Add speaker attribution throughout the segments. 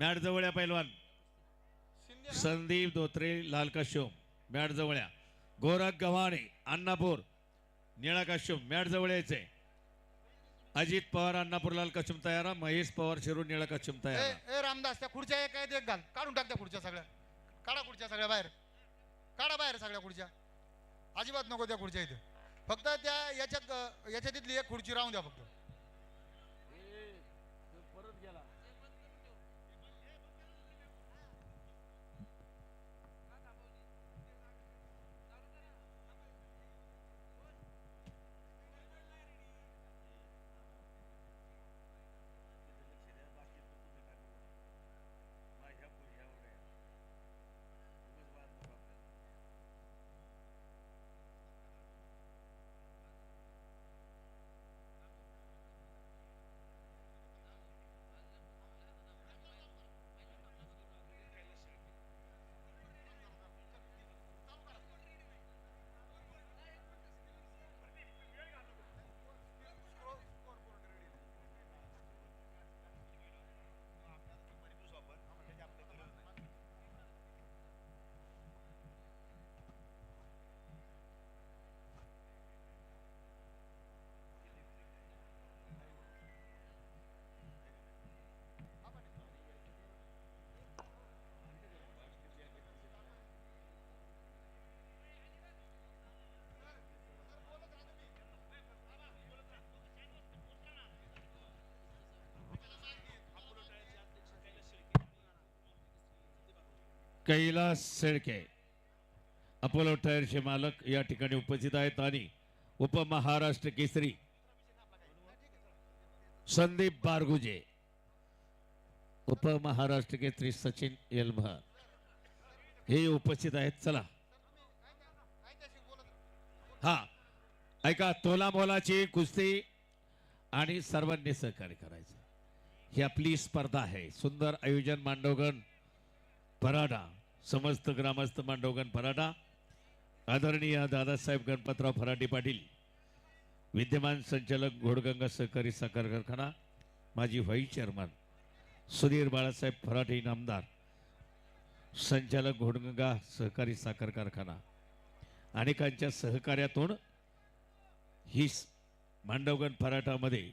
Speaker 1: Mat जवळ्या पैलवान. संदीप धोत्रे लाल काश्योम मॅट जवळ्या गोरख गव्हाणे अण्णापूर. निळा काश्योम मॅट जवळ यायचे. अजित पवार अण्णापूर लाल काश्योम तयारा. महेश पवार शिरूर निळा काश्योम तयारा.
Speaker 2: ए रामदास त्या खुर्च्या एक आहेत एक घाल. काढून टाक त्या खुर्च्या सगळ्या. काढा खुर्च्या सगळ्या बाहेर. काढा बाहेर सगळ्या खुर्च्या. अजिबात नको त्या खुर्च्या इथे. फक्त त्या याच्यात याच्या तिथली एक खुर्ची राहून द्या फक्त.
Speaker 1: कैलास शेळके अपोलो टायरचे मालक या ठिकाणी उपस्थित आहेत आणि उपमहाराष्ट्र केसरी संदीप बारगुजे उपमहाराष्ट्र केसरी सचिन येलभ हे उपस्थित आहेत. चला. हा ऐका तोला मोलाची कुस्ती आणि सर्वांनी सहकार्य करायचं. ही आपली स्पर्धा आहे. सुंदर आयोजन मांडवगण पराडा. समस्त ग्रामस्थ मांडवगण फराटा आदरणीय दादासाहेब गणपतराव फराटे पाटील विद्यमान संचालक घोडगंगा सहकारी साखर कारखाना माजी व्हाईस चेअरमन सुधीर बाळासाहेब फराटे इनामदार संचालक घोडगंगा सहकारी साखर कारखाना. अनेकांच्या सहकार्यातून ही स- मांडवगण फराटामध्ये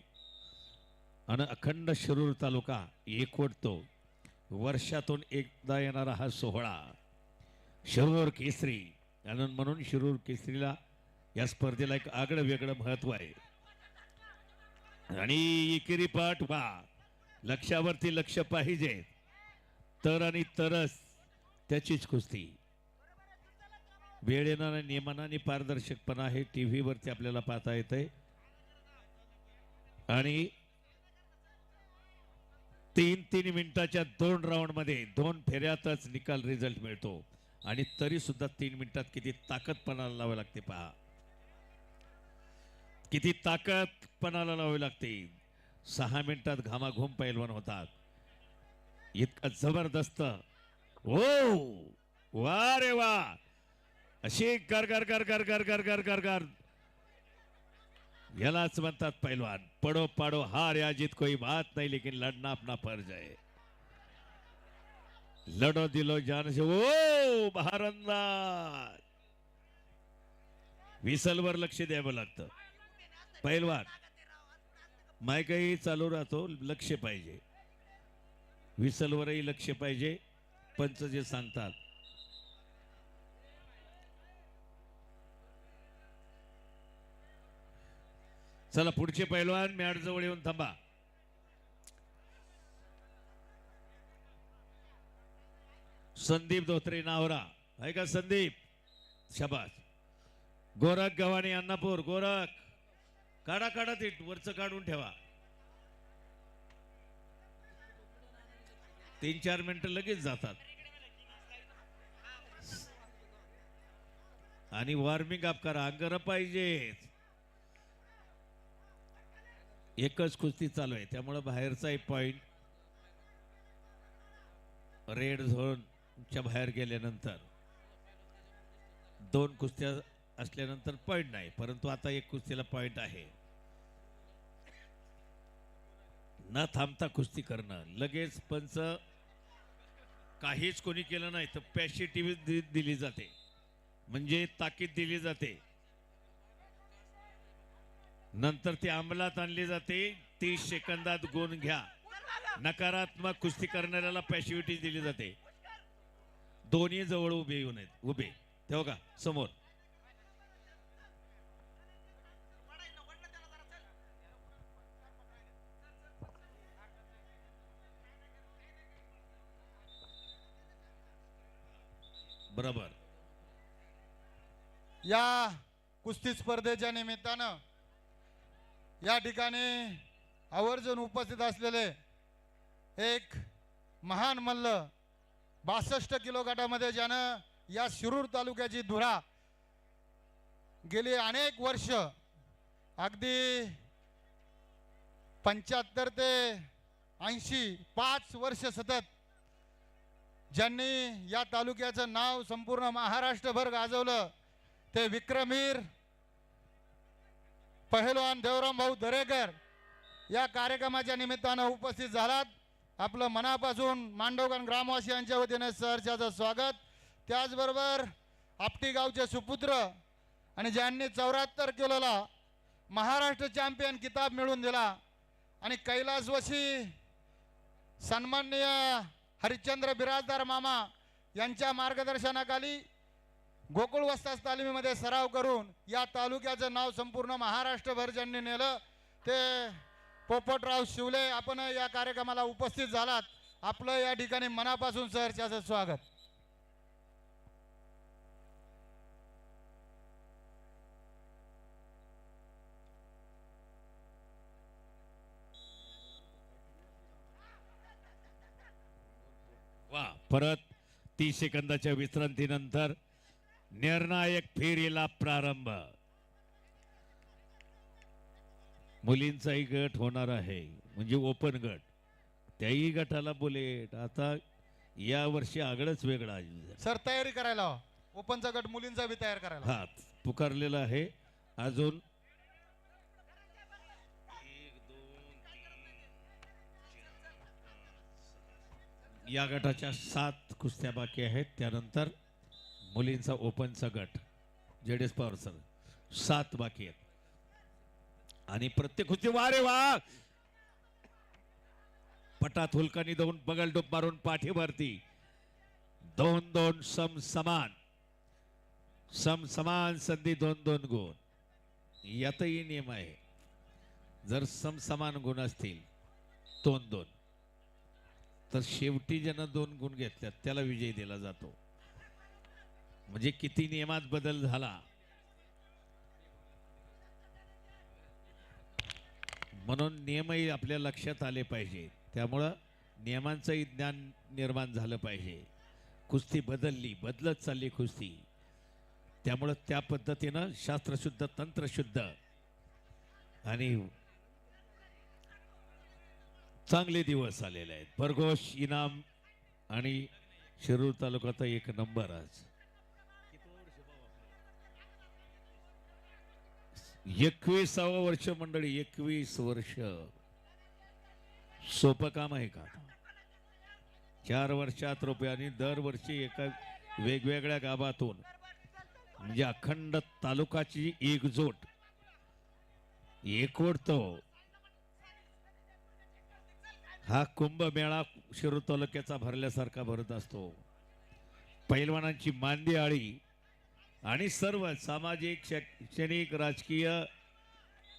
Speaker 1: आणि अखंड शिरूर तालुका एकवटतो. वर्षातून एकदा येणारा हा सोहळा शिरूर केसरी. आणि म्हणून शिरूर केसरीला या स्पर्धेला एक आगळं वेगळं महत्त्व आहे. आणि एकेरी पाठ वा लक्षावरती लक्ष पाहिजे. तर आणि तरच त्याचीच कुस्ती. वेळेनं आणि नियमानं आणि पारदर्शकपणा हे टी व्हीवरती आपल्याला पाहता येतंय. आणि तीन तीन मिनिटाच्या दोन राऊंडमध्ये दोन फेऱ्यातच निकाल रिझल्ट मिळतो. आणि तरी सुद्धा तीन मिनिटात किती ताकदपणाला लावावी लागते पहा. किती ताकदपणाला लावावी लागते. सहा मिनिटात घामाघूम पैलवान होतात. इतका जबरदस्त. ओ वा रे वा! अशी कर कर कर कर कर कर कर कर कर यालाच म्हणतात पैलवान. पडो पाडो हार या जीत कोई बात नाही लेकिन लढना अपना फर्ज आहे. लढो दिलो जान से ओ महारंदाज विसलवर लक्ष द्यावं लागतं. पैलवान मायकाही चालू राहतो लक्ष पाहिजे. विसलवरही लक्ष पाहिजे पंच जे सांगतात चला पुढचे पैलवान मॅट जवळ येऊन थांबा. संदीप धोत्रे नावरा. आहे का संदीप? शबाज गोरख गव्हाणे अण्णापूर गोरख. काढा काढा ते वरच काढून ठेवा. तीन चार मिनिटं लगेच जातात. आणि वॉर्मिंग अप करा अंगर पाहिजेच एकच कुस्ती चालू आहे. त्यामुळं बाहेरचा एक पॉईंट रेड झोनच्या बाहेर गेल्यानंतर दोन कुस्त्या असल्यानंतर पॉईंट नाही. परंतु आता एक कुस्तीला पॉईंट आहे. न थांबता कुस्ती करणं. लगेच पंच काहीच कोणी केलं नाही तर पॅसिटिव्ह दिली जाते. म्हणजे ताकीद दिली जाते. नंतर ती अंमलात आणली जाते. तीस सेकंदात गुण घ्या. नकारात्मक कुस्ती करणाऱ्याला पॅसिव्हिटी दिली जाते. दोन्ही जवळ उभे येऊन आहेत. उभे. तेव्हा का? समोर. बरोबर.
Speaker 2: या कुस्ती स्पर्धेच्या निमित्तानं या ठिकाणी आवर्जून उपस्थित असलेले एक महान मल्ल बासष्ट किलो गटामध्ये ज्यानं या शिरूर तालुक्याची धुरा गेली अनेक वर्ष अगदी पंच्याहत्तर ते ऐंशी पाच वर्ष सतत ज्यांनी या तालुक्याचं नाव संपूर्ण महाराष्ट्रभर गाजवलं ते विक्रमीर पहिलवान देवराम भाऊ दरेकर या कार्यक्रमाच्या निमित्तानं उपस्थित झालात. आपलं मनापासून मांडवगण ग्रामवासियांच्या वतीने सरच्याचं स्वागत. त्याचबरोबर आपटी गावचे सुपुत्र आणि ज्यांनी चौऱ्याहत्तर किलोला महाराष्ट्र चॅम्पियन किताब मिळवून दिला आणि कैलासवशी सन्माननीय हरिश्चंद्र बिराजदार मामा यांच्या मार्गदर्शनाखाली गोकुळ वस्तास तालिमीमध्ये सराव करून या तालुक्याचं नाव संपूर्ण महाराष्ट्रभर ज्यांनी नेलं ते पोपटराव शिवले आपण या कार्यक्रमाला उपस्थित झालात. आपलं या ठिकाणी मनापासून सहर्षाचं स्वागत.
Speaker 1: वा परत तीस सेकंदाच्या विश्रांतीनंतर निर्णायक फेरीला प्रारंभ मुलींचाही गट होणार आहे म्हणजे ओपन गट त्याही गटाला बुलेट आता या वर्षी आगळच वेगळा.
Speaker 2: सर तयारी करायला. ओपनचा गट मुलींचा बी तयार करायला.
Speaker 1: हा पुकारलेला आहे अजून या गटाच्या सात कुस्त्या बाकी आहेत त्यानंतर मुलींचा ओपनचा गट जेडेस पवार सर सात बाकी आहेत. आणि प्रत्येक होती वारे वा! पटात हुलकानी दोन बगल डोप मारून पाठी भरती दोन दोन सम समान. सम समान संधी दोन दोन गुण. यातही नियम आहे. जर सम समान गुण असतील दोन दोन. तर शेवटी ज्यानं दोन गुण घेतल्यात त्याला विजय दिला जातो. म्हणजे किती नियमात बदल झाला? म्हणून नियमही आपल्या लक्षात आले पाहिजे. त्यामुळं नियमांचंही ज्ञान निर्माण झालं पाहिजे. कुस्ती बदलली बदलत चालली कुस्ती. त्यामुळं त्या पद्धतीनं शास्त्रशुद्ध तंत्रशुद्ध आणि चांगले दिवस आलेले आहेत. भरघोष इनाम आणि शिरूर तालुक्याचा एक नंबर आज. एकविसावं वर्ष मंडळी एकवीस वर्ष. सोपं काम आहे का? चार वर्षात रुपयाने दरवर्षी एका वेगवेगळ्या गावातून म्हणजे अखंड तालुकाची एकजोट एकवटतो हा कुंभमेळा शिरूर तालुक्याचा भरल्यासारखा भरत असतो. पैलवानांची मांदी आळी आणि सर्व सामाजिक शैक्षणिक राजकीय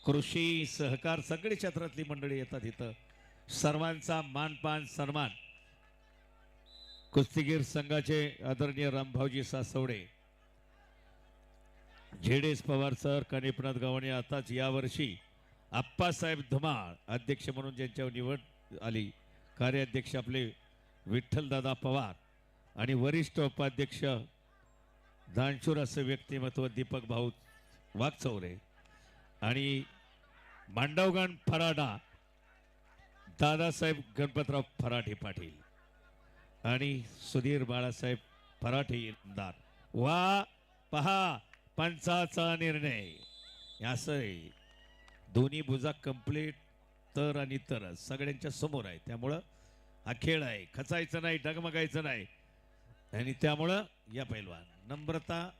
Speaker 1: कृषी सहकार सगळी क्षेत्रातली मंडळी येतात इथं. सर्वांचा मानपान सन्मान. कुस्तीगीर संघाचे आदरणीय रामभाऊजी सासवडे. झेडेस पवार सर कनिपनाथ गावणे आताच यावर्षी आप्पासाहेब धुमाळ अध्यक्ष म्हणून ज्यांच्यावर निवड आली. कार्याध्यक्ष आपले विठ्ठलदादा पवार आणि वरिष्ठ उपाध्यक्ष दानशूर असं व्यक्तिमत्व दीपक भाऊ वाघचौरे आणि मांडवगण फराडा दादासाहेब गणपतराव फराठे पाटील आणि सुधीर बाळासाहेब फराठे इंदार वा पहा पंचाचा निर्णय. असं आहे दोन्ही भुजा कंप्लीट तर आणि तरच सगळ्यांच्या समोर आहे. त्यामुळं हा खेळ आहे. खचायचं नाही डगमगायचं नाही. आणि त्यामुळं या पैलवान. नम्रता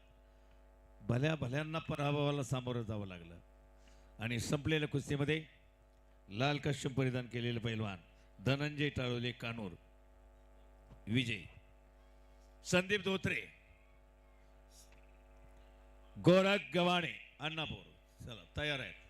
Speaker 1: भल्या भल्यांना पराभवाला सामोरं जावं लागलं. आणि संपलेल्या कुस्तीमध्ये लाल कश्यप परिधान केलेले पैलवान धनंजय टाळोले कानूर विजय. संदीप धोत्रे गोरख गव्हाणे अण्णापूर. चला तयार आहेत.